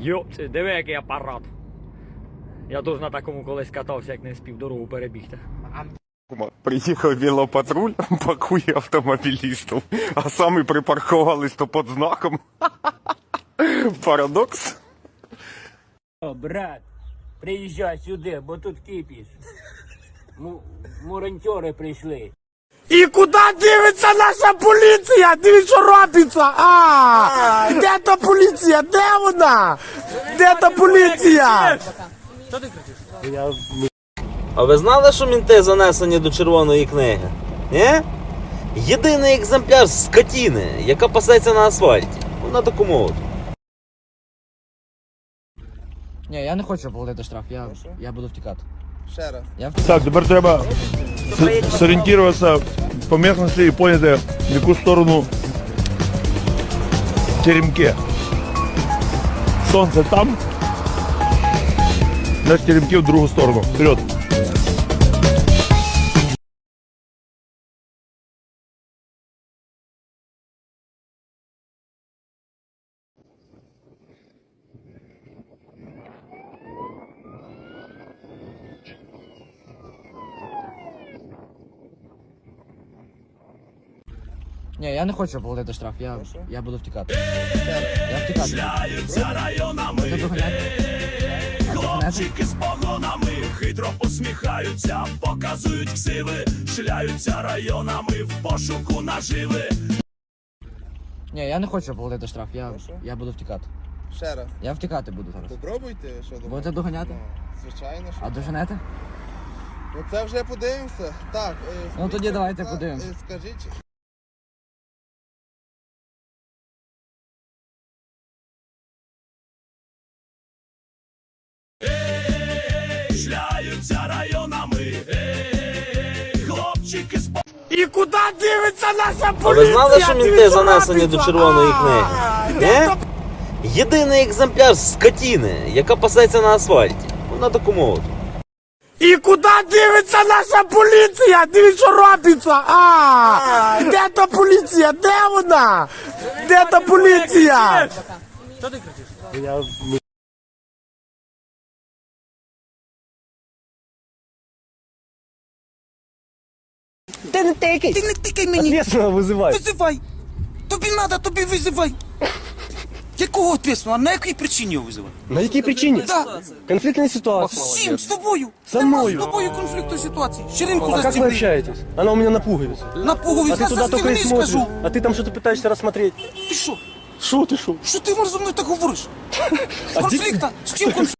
Йо, це диви, який апарат. Я теж на такому колись катався, як не спів дорогу перебігти. Приїхав велопатруль, пакує автомобілістів, а самі припаркувались то під знаком. Парадокс. О, брат, приїжджай сюди, бо тут кипіш. Му- прийшли. І куди дивиться наша поліція? Дивіться, що робиться? А, де та поліція? Де вона? Де та поліція? А ви знали, що мінти занесені до червоної книги? Ні? Єдиний екземпляр скотіни, яка пасеться на асфальті. Ну, на такому от. Ні, я не хочу платити штраф, я, я буду втікати. Ще раз. Я Так, тепер треба с- зорієнтуватися по місцевості і поняти, в яку сторону теремки. Сонце там, значить теремки в другу сторону. Вперед. Ні, я не хочу платити штраф, я, я буду втікати. Я втікати. Доганяти? А доганяти? з погонами хитро посміхаються, показують ксиви, шляються районами в пошуку наживи. Ні, я не хочу платити штраф, я, я буду втікати. Ще раз. Я втікати буду зараз. Попробуйте, що думаєте? Будете доганяти? Ну, звичайно, що. А доженете? Ну це вже подивимося. Так. е, Ну, тоді давайте а, подивимося. е, Скажіть. Хлопчики з І куди дивиться наша А поліція? ви знали, що мінти занесені до червоної книги? Ні? Єдиний екземпляр скотіни, яка пасеться на асфальті. Ну, на такому от. І куди дивиться наша поліція? Дивіться, що робиться? А, де та поліція? Де вона? Де та поліція? Ти не тикай! Ти не тикай мені! Ответственно визивай! Визивай! Тобі надо, тобі визивай! Якого ответственно? А на якій причині його визивай? На якій причині? Так, Конфликтная ситуация. з чим? З тобою! Со Нема мною. з тобою конфлікту ситуації! Щеринку А как вы застібни! общаетесь? Она у меня напугается. А Напуговуйся, ты туда только и застібни, смотришь. скажу! А ты там что-то пытаешься рассмотреть. Ти що? Шо ты шо? Що ти можеш зі мною так говориш? Конфлікта? З чим конфлікт?